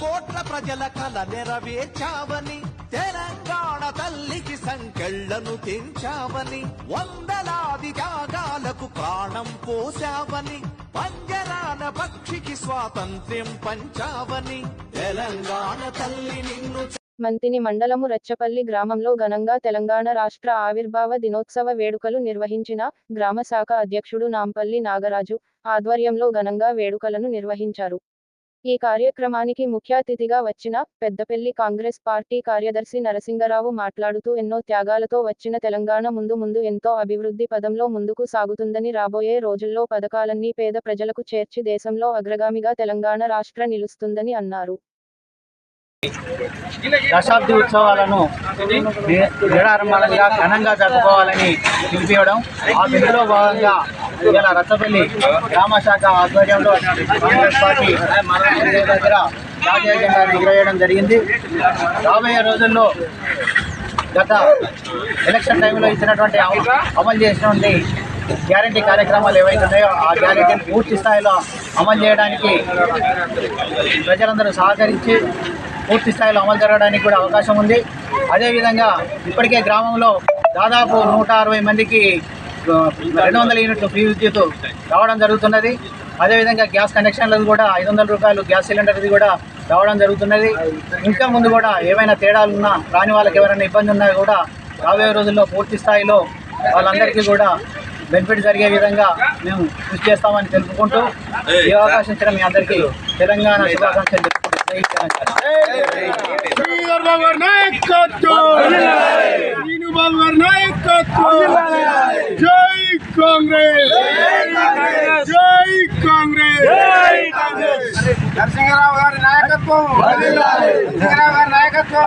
కోట్ల ప్రజల కల నెరవేర్చావని తెలంగాణ తల్లికి సంకెళ్ళను తెంచావని. వందలాది త్యాగాలకు ప్రాణం పోసావని పంజరాన పక్షికి స్వాతంత్ర్యం పంచావని. తెలంగాణ తల్లి నిన్ను మంతిని మండలము రచ్చపల్లి గ్రామంలో ఘనంగా తెలంగాణ రాష్ట్ర ఆవిర్భావ దినోత్సవ వేడుకలు నిర్వహించిన గ్రామ శాఖ అధ్యక్షుడు నాంపల్లి నాగరాజు ఆధ్వర్యంలో ఘనంగా వేడుకలను నిర్వహించారు. ఈ కార్యక్రమానికి ముఖ్య అతిథిగా వచ్చిన పెద్దపల్లి కాంగ్రెస్ పార్టీ కార్యదర్శి నరసింగరావు మాట్లాడుతూ ఎన్నో త్యాగాలతో వచ్చిన తెలంగాణ ముందు ముందు ఎంతో అభివృద్ధి పదంలో ముందుకు సాగుతుందని రాబోయే రోజుల్లో పథకాలన్నీ పేద ప్రజలకు చేర్చి దేశంలో అగ్రగామిగా తెలంగాణ రాష్ట్ర నిలుస్తుందని అన్నారు. దశాబ్ది ఉత్సవాలను నిరారంభంగా ఘనంగా జరుపుకోవాలని పిలిపివ్వడం ఆ ఇందులో భాగంగా ఇలా రచ్చపల్లి గ్రామ శాఖ ఆధ్వర్యంలో కాంగ్రెస్ పార్టీ ఇంటి దగ్గర జాతీయ జెండాను ఎగురవేయడం జరిగింది. రాబోయే రోజుల్లో గత ఎలక్షన్ టైంలో ఇచ్చినటువంటి అమలు చేసినటువంటి గ్యారంటీ కార్యక్రమాలు ఏవైతే ఉన్నాయో ఆ గ్యారంటీని పూర్తి స్థాయిలో అమలు చేయడానికి ప్రజలందరూ సహకరించి పూర్తి స్థాయిలో అమలు జరగడానికి కూడా అవకాశం ఉంది. అదేవిధంగా ఇప్పటికే గ్రామంలో దాదాపు నూట అరవై మందికి రెండు వందల యూనిట్లు ఫ్రీ విద్యుత్ రావడం జరుగుతున్నది. అదేవిధంగా గ్యాస్ కనెక్షన్లకు కూడా ఐదు వందల రూపాయలు గ్యాస్ సిలిండర్ది కూడా రావడం జరుగుతున్నది. ఇంకా ముందు కూడా ఏమైనా తేడాలు ఉన్నా రాని వాళ్ళకి ఎవరైనా ఇబ్బంది ఉన్నా కూడా రాబోయే రోజుల్లో పూర్తి స్థాయిలో వాళ్ళందరికీ కూడా బెనిఫిట్ జరిగే విధంగా మేము కృషి చేస్తామని తెలుపుకుంటూ ఈ అవకాశం ఇచ్చిన మీ అందరికీ తెలంగాణ శుభాకాంక్షలు తెలుపుకుంటూ జై తెలంగాణ. శ్రీధర్ బాబు గారి నాయకత్వం శ్రీను బాబు గారి నాయకత్వం జై కాంగ్రెస్! జై కాంగ్రెస్! నరసింహరావు గారి నాయకత్వం! నరసింహరావు గారి నాయకత్వం!